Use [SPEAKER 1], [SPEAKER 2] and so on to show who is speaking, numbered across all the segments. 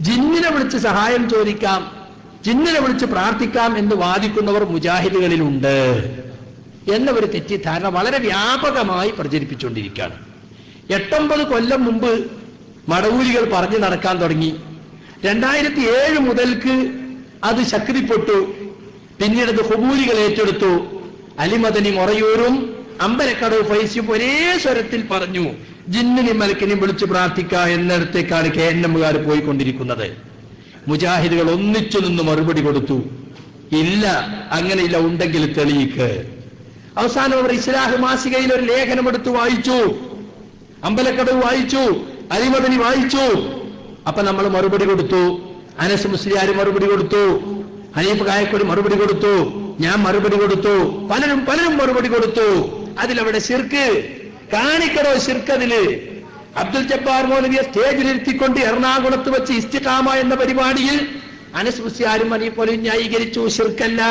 [SPEAKER 1] ജിന്നിനെ വിളിച്ച് സഹായം ചോദിക്കാം ജിന്നിനെ വിളിച്ച് പ്രാർത്ഥിക്കാം എന്ന് വാദിക്കുന്നവർ മുജാഹിദുകളിലുണ്ട് എന്ന ഒരു തെറ്റിദ്ധാരണ വളരെ വ്യാപകമായി പ്രചരിപ്പിച്ചുകൊണ്ടിരിക്കുകയാണ്. എട്ടൊമ്പത് കൊല്ലം മുമ്പ് മടവൂരികൾ പറഞ്ഞു നടക്കാൻ തുടങ്ങി. രണ്ടായിരത്തി ഏഴ് മുതൽക്ക് അത് ശക്തിപ്പെട്ടു. പിന്നീട് അത് ഹുബൂരികൾ ഏറ്റെടുത്തു. അലിമദനി മൊറയൂരും അമ്പലക്കടവ് ഫൈസ്യം ഒരേ സ്വരത്തിൽ പറഞ്ഞു ജിന്നിനും മലക്കിനെയും വിളിച്ചു പ്രാർത്ഥിക്ക എന്നിടത്തേക്കാണ് കെ എൻ എമ്മുകാർ പോയിക്കൊണ്ടിരിക്കുന്നത്. മുജാഹിദുകൾ ഒന്നിച്ചു നിന്ന് മറുപടി കൊടുത്തു ഇല്ല അങ്ങനെയില്ല ഉണ്ടെങ്കിൽ തെളിയിക്ക്. അവസാനം അവർ ഇസ്ലാഹ് മാസികയിൽ ഒരു ലേഖനം ലേഖനമെടുത്ത് വായിച്ചു അമ്പലക്കടവ് വായിച്ചു അരിമതനി വായിച്ചു. അപ്പൊ നമ്മൾ മറുപടി കൊടുത്തു അനസ് മുസ്ലിയാർ മറുപടി കൊടുത്തു ഹനീഫ് കായക്കൊരു മറുപടി കൊടുത്തു ഞാൻ മറുപടി കൊടുത്തു പലരും പലരും മറുപടി കൊടുത്തു. അതിലവിടെ ശിർക്ക്. കാണിക്കടോ ശിർക്ക് അതിൽ അബ്ദുൽ ജബ്ബാർ മൗലവിയെ സ്റ്റേജിലിരുത്തിക്കൊണ്ട് എറണാകുളത്ത് വെച്ച് ഇസ്തിഖാമ എന്ന പരിപാടിയിൽ അനസ് മുസ്ലിയാരും പോലെ പോലും ന്യായീകരിച്ചു ശിർക്കല്ല.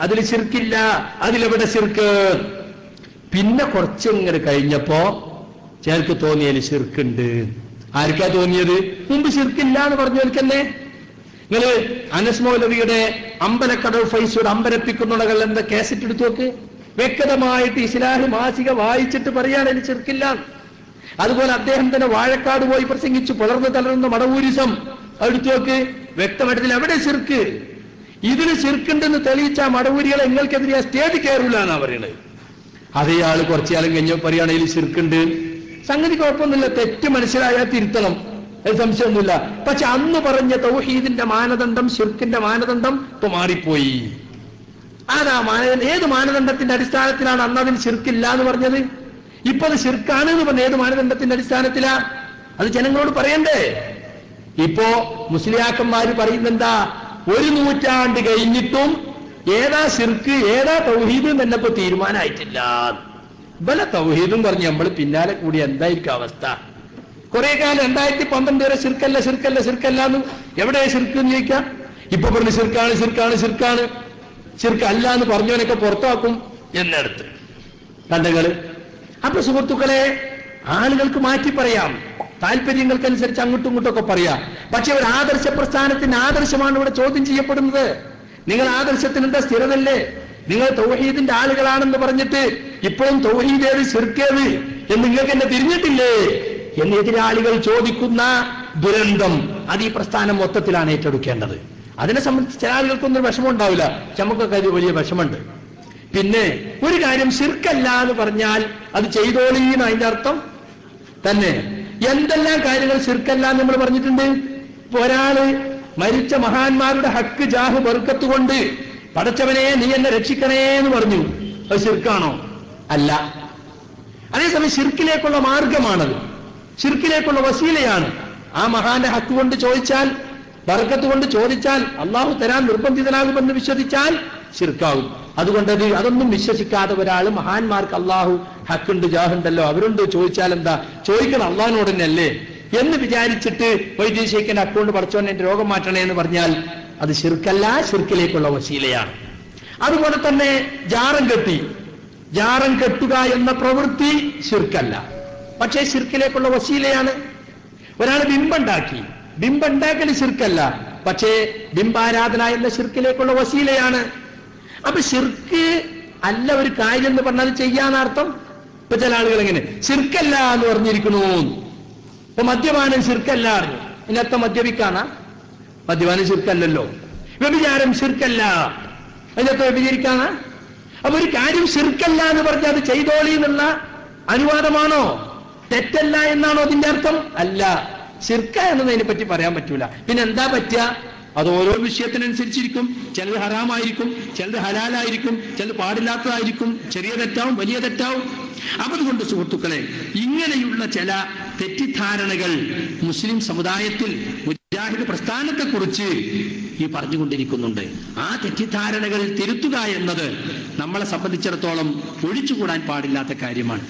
[SPEAKER 1] അതിൽ ശിർക്കില്ല അതിലെവിടെ ശിർക്ക്. പിന്നെ കുറച്ചിങ്ങനെ കഴിഞ്ഞപ്പോ ചിലർക്ക് തോന്നിയതിന് ശിർക്കുണ്ട്. ആർക്കാ തോന്നിയത്? മുമ്പ് ശിർക്കില്ല എന്ന് പറഞ്ഞവർക്കല്ലേ നിങ്ങൾ അനസ് മൗലവിയുടെ അമ്പലക്കടൽ ഫൈസോട് അമ്പലപ്പിക്കുന്നുള്ളകൾ എന്താ? കേസറ്റ് എടുത്തു നോക്ക്. വ്യക്തമായിട്ട് ഇസ്ലാഹി മാസിക വായിച്ചിട്ട് പറയാണ് എനിക്ക് ചെറുക്കില്ല. അതുപോലെ അദ്ദേഹം തന്നെ വാഴക്കാട് പോയി പ്രസംഗിച്ചു പുലർന്നു തളർന്ന മടവൂരിസം. എടുത്തു നോക്ക് വ്യക്തമായിട്ട് എവിടെ ചെറുക്ക്? ഇതിന് ചെറുക്കുണ്ടെന്ന് തെളിയിച്ച മടവൂരികൾ നിങ്ങൾക്കെതിരെ ആ സ്റ്റേജ് കയറില്ല എന്നാ പറയുന്നത് അതേ ആൾ കുറച്ചു കാലം കഴിഞ്ഞ പറയുകയാണെങ്കിൽ ചെറുക്കുണ്ട്. സംഗതി കുഴപ്പമൊന്നുമില്ല. തെറ്റ് മനസ്സിലായാൽ തിരുത്തണം. അത് സംശയമൊന്നുമില്ല. പക്ഷെ അന്ന് പറഞ്ഞ തൗഹീദിന്റെ മാനദണ്ഡം ഷിർക്കിന്റെ മാനദണ്ഡം ഇപ്പൊ മാറിപ്പോയി. അതാ മാനദണ്ഡം ഏത് മാനദണ്ഡത്തിന്റെ അടിസ്ഥാനത്തിലാണ് അന്ന് അതിന് ശിർക്കില്ല എന്ന് പറഞ്ഞത്? ഇപ്പൊ അത് ശിർക്കാണ് എന്ന് പറഞ്ഞ ഏത് മാനദണ്ഡത്തിന്റെ അടിസ്ഥാനത്തിലാ? അത് ജനങ്ങളോട് പറയണ്ടേ? ഇപ്പോ മുസ്ലിയാക്കന്മാര് പറയുന്നെന്താ? ഒരു നൂറ്റാണ്ട് കഴിഞ്ഞിട്ടും ഏതാ ശിർക്ക് ഏതാ തൗഹീദ് തന്നെ ഇപ്പൊ തീരുമാനമായിട്ടില്ല ഇവലെ തൗഹീദും പറഞ്ഞ് നമ്മൾ പിന്നാലെ കൂടി എന്തായിരിക്കും അവസ്ഥ? കുറെ കാലം രണ്ടായിരത്തി പന്ത്രണ്ട് വരെ ശിർക്കല്ല ശിർക്കല്ല ശിർക്കല്ല എന്ന് എവിടെ ശിർക്ക് എന്ന് ചോദിക്കാം? ഇപ്പൊ പറഞ്ഞു ശിർക്കാണ് ശിർക്കാണ് ശിർക്കാണ്. ശിർക്ക് അല്ല എന്ന് പറഞ്ഞവനൊക്കെ പുറത്താക്കും. എന്നിടത്ത്. കണ്ടകൾ അപ്പൊ സുഹൃത്തുക്കളെ ആളുകൾക്ക് മാറ്റി പറയാം. താല്പര്യങ്ങൾക്കനുസരിച്ച് അങ്ങോട്ടും ഇങ്ങോട്ടും ഒക്കെ പറയാം. പക്ഷെ ഒരു ആദർശ പ്രസ്ഥാനത്തിന്റെ ആദർശമാണ് ഇവിടെ ചോദ്യം ചെയ്യപ്പെടുന്നത്. നിങ്ങൾ ആദർശത്തിന് എന്താ സ്ഥിരതല്ലേ? നിങ്ങൾ തൗഹീദിന്റെ ആളുകളാണെന്ന് പറഞ്ഞിട്ട് ഇപ്പോഴും തൗഹീദ് ഏത് ശിർക്കേത് എന്ന് നിങ്ങൾക്ക് എന്നെ തിരിഞ്ഞിട്ടില്ലേ? എന്ന് എതിരാളികൾ ചോദിക്കുന്ന ദുരന്തം അത് ഈ പ്രസ്ഥാനം മൊത്തത്തിലാണ് ഏറ്റെടുക്കേണ്ടത്. അതിനെ സംബന്ധിച്ച് ചില ആളുകൾക്കൊന്നും വിഷമം ഉണ്ടാവില്ല. നമുക്കൊക്കെ അത് വലിയ വിഷമമുണ്ട്. പിന്നെ ഒരു കാര്യം ശിർക്കല്ല എന്ന് പറഞ്ഞാൽ അത് ചെയ്തോളീന്ന് അതിന്റെ അർത്ഥം തന്നെ. എന്തെല്ലാം കാര്യങ്ങൾ ശിർക്കല്ല എന്ന് നമ്മൾ പറഞ്ഞിട്ടുണ്ട്? ഒരാൾ മരിച്ച മഹാന്മാരുടെ ഹക്ക് ജാഹ് ബർക്കത്ത് കൊണ്ട് പടച്ചവനെ നീ എന്നെ രക്ഷിക്കണേ എന്ന് പറഞ്ഞു. അത് ശിർക്കാണോ? അല്ല. അതേസമയം ശിർക്കിലേക്കുള്ള മാർഗമാണത്. ശിർക്കിലേക്കുള്ള വസീലയാണ്. ആ മഹാന്റെ ഹക്ക് കൊണ്ട് ചോദിച്ചാൽ ബർക്കത്ത് കൊണ്ട് ചോദിച്ചാൽ അള്ളാഹു തരാൻ നിർബന്ധിതനാകുമെന്ന് വിശ്വസിച്ചാൽ ശിർക്കാവും അതുകൊണ്ട് അതൊന്നും വിശ്വസിക്കാതെ ഒരാൾ മഹാന്മാർക്ക് അള്ളാഹു ഹക്കുണ്ട് ജാഹുണ്ടല്ലോ അവരുണ്ട് ചോദിച്ചാൽ എന്താ? ചോദിക്കണം അള്ളാഹിനോട് തന്നെയല്ലേ? എന്ന് വിചാരിച്ചിട്ട് വൈദ്യശേഖന്റെ അക്കൗണ്ട് പഠിച്ചോൻ എന്റെ രോഗം മാറ്റണേ എന്ന് പറഞ്ഞാൽ അത് ശിർക്കല്ല ശിർക്കിലേക്കുള്ള വശീലയാണ് അതുപോലെ തന്നെ ജാറം കെട്ടി. ജാറം കെട്ടുക എന്ന പ്രവൃത്തി ശിർക്കല്ല. പക്ഷേ ശിർക്കിലേക്കുള്ള വശീലയാണ് ഒരാൾ ബിംബുണ്ടാക്കി. ബിംബുണ്ടാക്കൽ ശിർക്കല്ല. പക്ഷേ ബിംബാരാധന എന്ന ശിർക്കിലേക്കുള്ള വസീലയാണ്. അപ്പൊ ശിർക്ക് അല്ല ഒരു കാര്യം എന്ന് പറഞ്ഞാൽ ചെയ്യാന്നർത്ഥം ഇപ്പൊ ചില ആളുകൾ എങ്ങനെ ശിർക്കല്ല എന്ന് പറഞ്ഞിരിക്കണു ഇപ്പൊ മദ്യപാനം ശിർക്കല്ല അറിഞ്ഞു ഇന്നത്തെ മദ്യപിക്കാണ മദ്യപാനം ശിർക്കല്ലല്ലോ. വ്യഭിചാരം ശിർക്കല്ല. അതിനകത്ത് വ്യഭിചരിക്കാണ് അപ്പൊ ഒരു കാര്യം ശിർക്കല്ല എന്ന് പറഞ്ഞാൽ അത് ചെയ്തോളി എന്നുള്ള അനുവാദമാണോ? തെറ്റല്ല എന്നാണോ അതിന്റെ അർത്ഥം? അല്ല. ശിർക്ക എന്നതിനെ പറ്റി പറയാൻ പറ്റൂല. പിന്നെ എന്താ പറ്റുക? അത് ഓരോ വിഷയത്തിനനുസരിച്ചിരിക്കും. ചിലത് ഹറാമായിരിക്കും ചിലത് ഹലാലായിരിക്കും ചിലത് പാടില്ലാത്തതായിരിക്കും. ചെറിയ തെറ്റാവും വലിയ തെറ്റാവും. അതുകൊണ്ട് സുഹൃത്തുക്കളെ ഇങ്ങനെയുള്ള ചില തെറ്റിദ്ധാരണകൾ മുസ്ലിം സമുദായത്തിൽ മുജാഹിദ് പ്രസ്ഥാനത്തെ കുറിച്ച് ഈ പറഞ്ഞുകൊണ്ടിരിക്കുന്നുണ്ട്. ആ തെറ്റിദ്ധാരണകൾ തിരുത്തുക എന്നത് നമ്മളെ സംബന്ധിച്ചിടത്തോളം ഒഴിച്ചുകൂടാൻ പാടില്ലാത്ത കാര്യമാണ്.